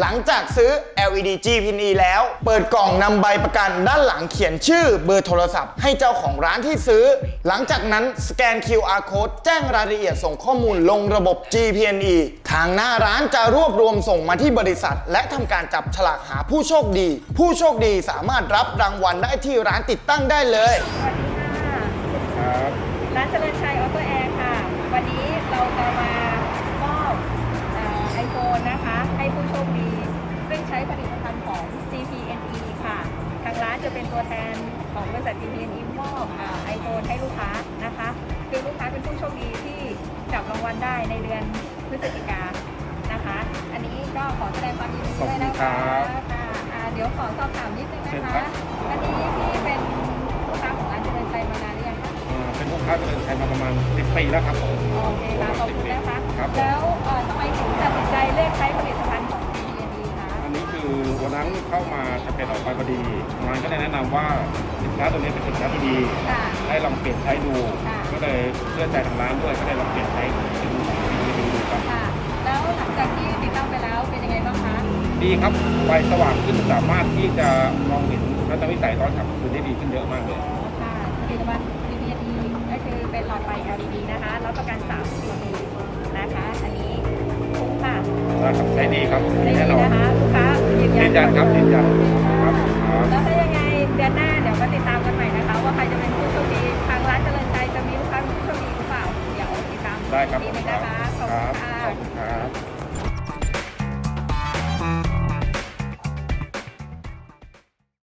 หลังจากซื้อ LED GPNE แล้ว เปิดกล่องนำใบประกันด้านหลังเขียนชื่อเบอร์โทรศัพท์ ให้เจ้าของร้านที่ซื้อ หลังจากนั้นสแกน QR code แจ้งรายละเอียดส่งข้อมูลลงระบบ GPNE ทางหน้าร้านจะรวบรวมส่งมาที่บริษัท และทำการจับฉลากหาผู้โชคดี ผู้โชคดีสามารถรับรางวัลได้ที่ร้านติดตั้งได้เลย สวัสดีค่ะ ครับ ร้านเจริญชัย จะเป็นตัวแทนของบริษัท GPNE มอบไอโฟนให้ลูกค้านะคะ คือลูกค้าเป็นผู้โชคดีที่จับรางวัลได้ในเดือนพฤศจิกายนนะคะ อันนี้ก็ขอแสดงความยินดีด้วยนะคะค่ะอ่าเดี๋ยวขอสอบถามนิดนึงนะคะ อันนี้พี่เป็นลูกค้าของร้านเจริญชัยมานานหรือยังคะอ่าเป็นลูกค้าเจริญชัยมาประมาณ 10 ปีแล้วครับผมโอเคค่ะขอบคุณนะคะครับผมแล้วเอ่อทำไม คือวันนั้นเข้ามาจะเป็นออกไปพอดีงานก็ได้แนะนำว่าสินค้าตัวนี้เป็นสินค้าที่ดีค่ะ ให้ลองเปลี่ยนใช้ดู ค่ะ ก็เลยเชื่อใจทางร้านด้วยก็เลยลองเปลี่ยนใช้ดูดูดูครับค่ะ แล้วหลังจากที่ติดตั้งไปแล้วเป็นยังไงบ้างคะ ดีครับไฟสว่างขึ้นสามารถที่จะมองเห็นทัศนวิสัยตอนขับคืนได้ดีขึ้นเยอะมากเลยอ๋อค่ะผลิตภัณฑ์ TND ก็คือเป็นหลอดไฟ LED นะคะ รับประกัน3ปีนะคะ อันนี้คุ้มค่ะนะครับใช้ดีครับได้แน่ดีนอน นะคะ ลูกค้า ยืนยันครับยืนยันครับแล้วถ้ายังไงเดือนหน้าเดี๋ยวก็ติดตามกันใหม่นะคะ ว่าใครจะเป็นผู้โชคดีทางร้านเจริญชัยจะมีลูกค้าผู้โชคดีหรือเปล่าเดี๋ยวติดตามได้ครับดีไหนึงนะคะขอบคุณค่ะ